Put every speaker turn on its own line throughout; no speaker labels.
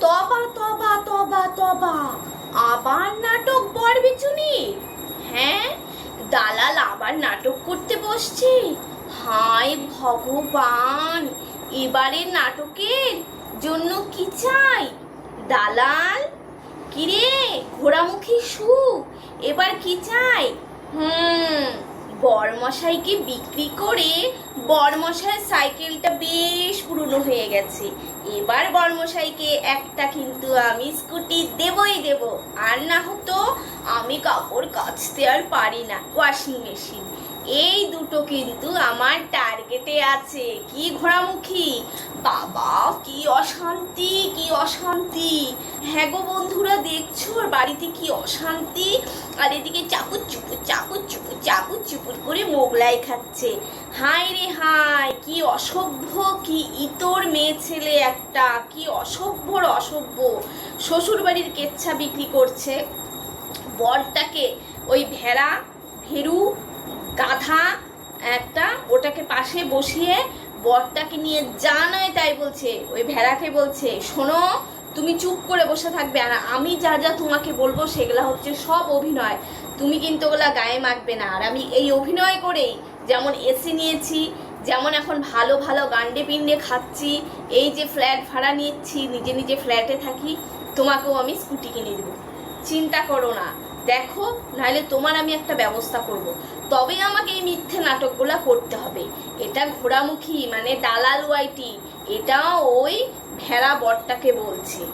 তবা তবা তবা তবা। আবার নাটক বরবিচুনি হ্যাঁ দালাল আবার নাটক করতে বসছে। হায় ভগবান, এবারে নাটকের জন্য কি চাই? দালাল? কিরে, ঘোড়ামুখী সুখ, এবার কি চাই? হুম। বরমশাইকে বিক্রি করে বরমশাইয়ের সাইকেলটা বেশ পুরনো হয়ে গেছে। এবার বরমশাইকে একটা কিন্তু আমি স্কুটি দেবই দেব। আর না হতো আমি কাপড় কাচতে আর পারি না, ওয়াশিং মেশিন। এই দুটো কিন্তু আমার টার্গেটে আছে। কি ঘোড়ামুখী? বাবা, কি অশান্তি কি অশান্তি। হ্যাঁ গো বন্ধুরা, দেখছ? বাড়িতে কি অশান্তি? আর এদিকে চাপুর চুপুর চাপুর চুপুর চাপুর চুপুর করে মোগলাই খাচ্ছে। হায় রে হায়, কি অসভ্য, কি ইতর মেয়ে ছেলে একটা, কি অসভ্যর অসভ্য। শ্বশুর বাড়ির কেচ্ছা বিক্রি করছে। বরটাকে ওই ভেড়া, ভেরু গাধা একটা ওটাকে পাশে বসিয়ে বরটাকে নিয়ে যা নয় তাই বলছে, ওই ভেড়াকে বলছে, শোনো, তুমি চুপ করে বসে থাকবে আর আমি যা যা তোমাকে বলব সেগুলো হচ্ছে সব অভিনয়। তুমি কিন্তু ওগুলা গায়ে মাখবে না। আর আমি এই অভিনয় করেই যেমন এসি নিয়েছি, যেমন এখন ভালো ভালো গান্ডে পিন্ডে খাচ্ছি, এই যে ফ্ল্যাট ভাড়া নিচ্ছি, নিজে নিজে ফ্ল্যাটে থাকি, তোমাকেও আমি স্কুটি কিনে দেবো। চিন্তা করো না। দেখো, নাহলে তোমার আমি একটা ব্যবস্থা করব। তবে আমাকে এই মিথ্যে নাটকগুলো করতে হবে। এটা ঘোড়ামুখী মানে দালাল ওয়াইটি। এটা ওই ভেড়া বরটাকে বলছে।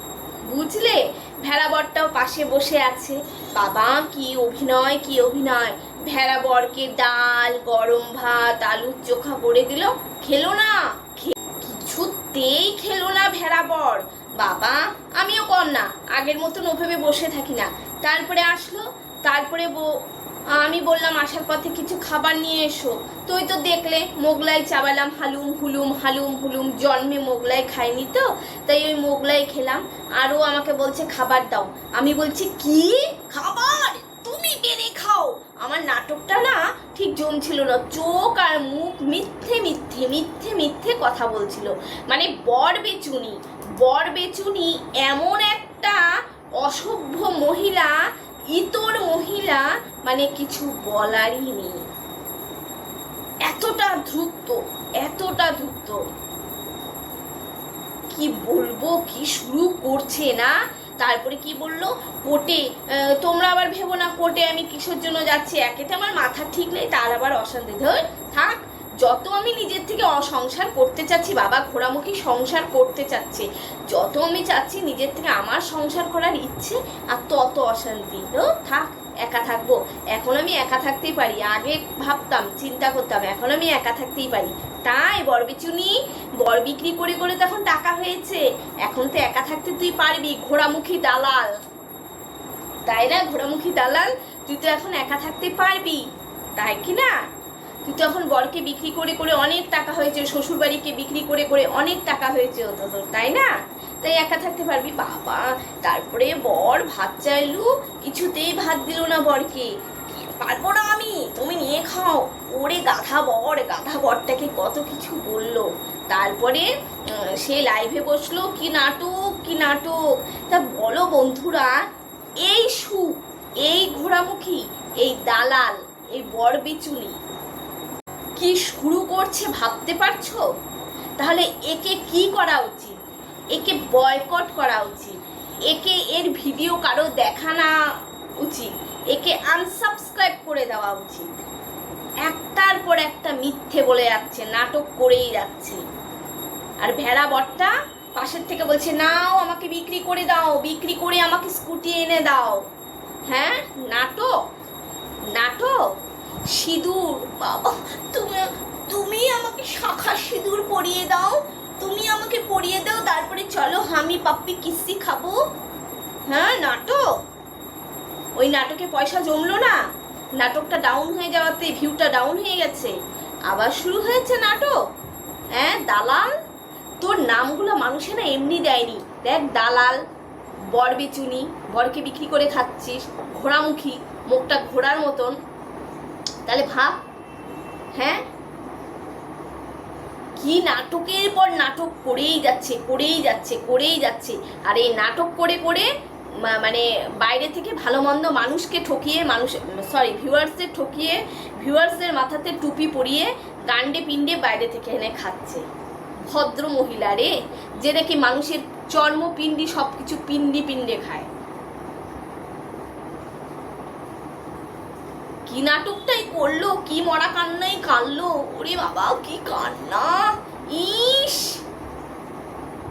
বুঝলে? ভেড়া বরটাও পাশে বসে আছে। বাবা, কি অভিনয় কি অভিনয়? ভেড়া বরকে ডাল, গরম ভাত, আলুর চোখা করে দিল। খেলো না। কিছুতেই খেলো না ভেড়া বর। বাবা, আমিও কর না। আগের মতন ওভাবে বসে থাকি না। তারপরে আসলো, তারপরে আমি বললাম, আসার পথে কিছু খাবার নিয়ে এসো। তুই তো দেখলে, মোগলাই চাবালাম, হালুম, হুলুম হালুম, হুলুম, জন্মে মোগলাই খাইনি তো, তাই ওই মোগলাই খেলাম। আরও আমাকে বলছে, খাবার দাও। আমি বলছি, কি? খাবার? তুমি বেড়ে খাও। আমার নাটকটা না ঠিক জমছিল না, চোখ আর মুখ মিথ্যে মিথ্যে মিথ্যে মিথ্যে কথা বলছিল। মানে বর বেচুনি বর বেচুনি এমন অসভ্য মহিলা ইতর মহিলা মানে কিছু বলারই নেই। এতটা ধূর্ত এতটা ধূর্ত। কি বলব কি শুরু করছে না? তারপরে কি বলল? আহ, তোমরা আবার ভেবো না কোর্টে আমি কিসের জন্য যাচ্ছি? একেতে আমার মাথা ঠিক নেই তার আবার অশান্তি। ধর থাক। যত আমি নিজের থেকে অসংসার করতে চাচ্ছি, বাবা ঘোরামুখী সংসার করতে চাচ্ছে, যত আমি চাচ্ছি নিজের থেকে আমার সংসার করার ইচ্ছে আর তত অশান্তি। তো থাক, একা থাকব। এখন আমি একা থাকতেই পারি। আগে ভাবতাম, চিন্তা করতাম, এখন আমি একা থাকতেই পারি। তাই বরবিচুনি, বর বিক্রি করে করে তো এখন টাকা হয়েছে। এখন তো একা থাকতে তুই পারবি, ঘোড়ামুখী দালাল। তাই না, ঘোড়ামুখী দালাল? তুই তো এখন একা থাকতে পারবি। তাই কি না? তুই তো এখন বরকে বিক্রি করে করে অনেক টাকা হয়েছে শ্বশুর বাড়িকে বিক্রি করে করে অনেক টাকা হয়েছে ও তোর তাই না? তাই একা থাকতে পারবি? বাবা, তারপরে বর ভাত চাইলু, কিছুতেই ভাত দিল না বরকে। পারব না আমি? তুমি নিয়ে খাও। ওরে গাধা বর, গাধা বরটাকে কত কিছু বলল। তারপরে সে লাইভে বসল, কি নাটক কি নাটক? তা বলো বন্ধুরা, এই সু, এই ঘোড়ামুখী, এই দালাল, এই বর বিচুলি কি শুরু করছে ভাবতে পারছ? তাহলে একে কি করা উচিত? একে বয়কট করা উচিত। একে এর ভিডিও কারও দেখানো উচিত। একে আনসাবস্ক্রাইব করে দেওয়া উচিত। একটার পর একটা মিথ্যে বলে যাচ্ছে, নাটক করেই যাচ্ছে। আর ভেড়া বটটা পাশের থেকে বলছে, নাও আমাকে বিক্রি করে দাও, বিক্রি করে আমাকে স্কুটি এনে দাও। হ্যাঁ? নাটক? নাটক? সিঁদুর, বাবা, তুমি তুমি আমাকে শাখা সিঁদুর পরিয়ে দাও। তুমি আমাকে পরিয়ে দাও, তারপরে চলো আমি পাপ্পি কিস্তি খাব। হ্যাঁ নাটক। ওই নাটকে পয়সা জমলো না। নাটকটা ডাউন হয়ে যাওয়াতে ভিউটা ডাউন হয়ে গেছে। আবার শুরু হয়েছে নাটক। হ্যাঁ দালাল? তোর নামগুলো মানুষেরা এমনি দেয়নি। দেখ, দালাল বর বেচুনি বরকে বিক্রি করে খাচ্ছিস, ঘোড়ামুখী, মুখটা ঘোড়ার মতন। তাহলে ভাব। হ্যাঁ? কি নাটকের পর নাটক করেই যাচ্ছে করেই যাচ্ছে করেই যাচ্ছে। আর এই নাটক করে করে মানে বাইরে থেকে ভালো মন্দ মানুষকে ঠকিয়ে, মানুষ সরি ভিউয়ার্সদের ঠকিয়ে ভিউয়ার্সদের মাথাতে টুপি পরিয়ে গান্ডে পিণ্ডে বাইরে থেকে এনে খাচ্ছে। ভদ্র মহিলা রে, যে নাকি মানুষের চর্ম পিণ্ডি সব কিছু পিণ্ডি পিণ্ডে খায়। কি নাটকটাই করল, কি মরা কান্নাই কানলো ওরে বাবা, কি কান্না? ইস!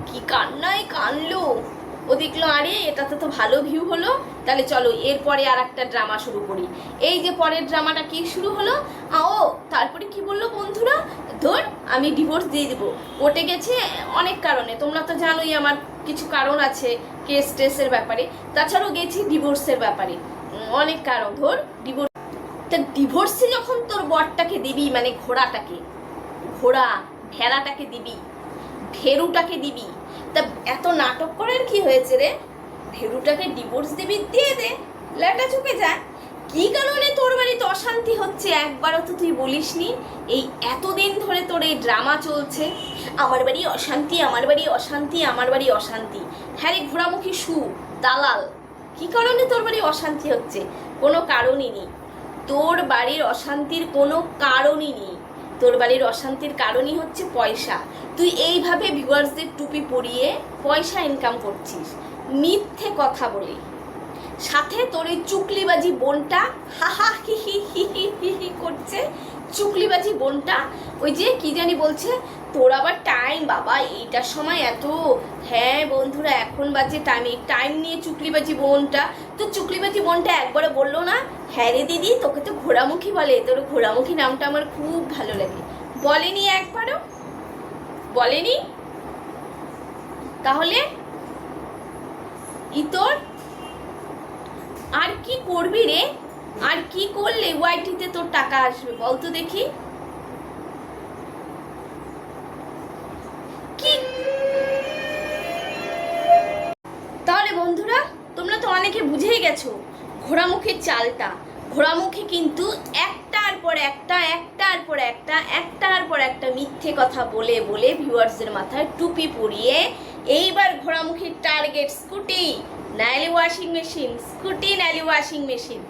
কি কান্নাই কানলো? ও দেখল, আরে, এটাতে তো ভালো ভিউ হলো। তাহলে চলো, এরপরে আর একটা ড্রামা শুরু করি। এই যে পরের ড্রামাটা কি শুরু হলো? ও, তারপরে কি বলল বন্ধুরা? ধর, আমি ডিভোর্স দিয়ে দেবো। কোর্টে গেছে অনেক কারণে। তোমরা তো জানোই আমার কিছু কারণ আছে কেস টেসের ব্যাপারে। তাছাড়াও গেছি ডিভোর্সের ব্যাপারে। অনেক কারণ। ধর ডিভোর্স তা ডিভোর্সে যখন তোর বরটাকে দিবি মানে ঘোড়াটাকে, ঘোড়া ভেড়াটাকে দিবি, ভেরুটাকে দিবি, তা এত নাটক করার কি হয়েছে রে? ভেরুটাকে ডিভোর্স দিবি, দিয়ে দে, লেটা চুকে যায়। কি কারণে তোর বাড়িতে অশান্তি হচ্ছে? একবারও তো তুই বলিসনি, এই এতদিন ধরে তোর এই ড্রামা চলছে। আমার বাড়ি অশান্তি, আমার বাড়ি অশান্তি, আমার বাড়ি অশান্তি। হ্যাঁ রে, ঘোড়ামুখী সু, দালাল, কি কারণে তোর বাড়ি অশান্তি হচ্ছে? কোনো কারণই নেই। তোর বাড়ির অশান্তির কোনো কারণই নেই। তোর বাড়ির অশান্তির কারণই হচ্ছে পয়সা। তুই এইভাবে ভিউয়ার্সদের টুপি পরিয়ে পয়সা ইনকাম করছিস। মিথ্যে কথা বলি। সাথে তোর ওই চুকলিবাজি বোনটা হা হা হি হি হি হি হি হি করছে। চুকলিবাজি বোনটা ওই যে কি জানি বলছে তোর আবার টাইম বাবা, এইটার সময় এত হ্যাঁ বন্ধুরা, এখন বাজে টাইম এই টাইম নিয়ে চুকলিবাজি বোনটা তো চুকলিবাজি বোনটা একবারে বলল না হ্যাঁ রে দিদি, তোকে তো ঘোড়ামুখী বলে, তোর ঘোড়ামুখী নামটা আমার খুব ভালো লাগে। বলেনি একবারও? বলেনি? তাহলে? ইতর? আর কি করবি রে? আর কি করলে ওয়াইটিতে তোর টাকা আসবে? বল তো দেখি। বন্ধুরা, তোমরা তো অনেকে বুঝেই গেছো ঘোড়ামুখীর চালটা। ঘোড়ামুখী কিন্তু একটার পর একটা, একটার পর একটা, একটার পর একটা মিথ্যে কথা বলে বলে ভিউয়ার্সদের মাথায় টুপি পরিয়ে এইবার ঘোড়ামুখীর টার্গেট স্কুটি নাইলে ওয়াশিং মেশিন, স্কুটি নাইলে ওয়াশিং মেশিন।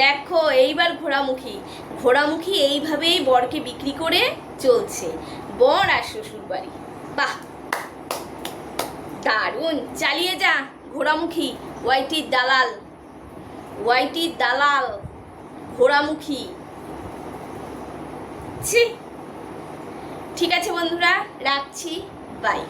দেখো, এইবার ঘোড়ামুখী। ঘোড়ামুখী এইভাবেই বরকে বিক্রি করে চলছে। বর আর শ্বশুর বাড়ি বাহ! দারুণ! চালিয়ে যা! ঘোড়ামুখী ওয়াইটি দালাল। ওয়াইটি দালাল ঘোড়ামুখী। ছি। ঠিক আছে বন্ধুরা রাখছি। বাই।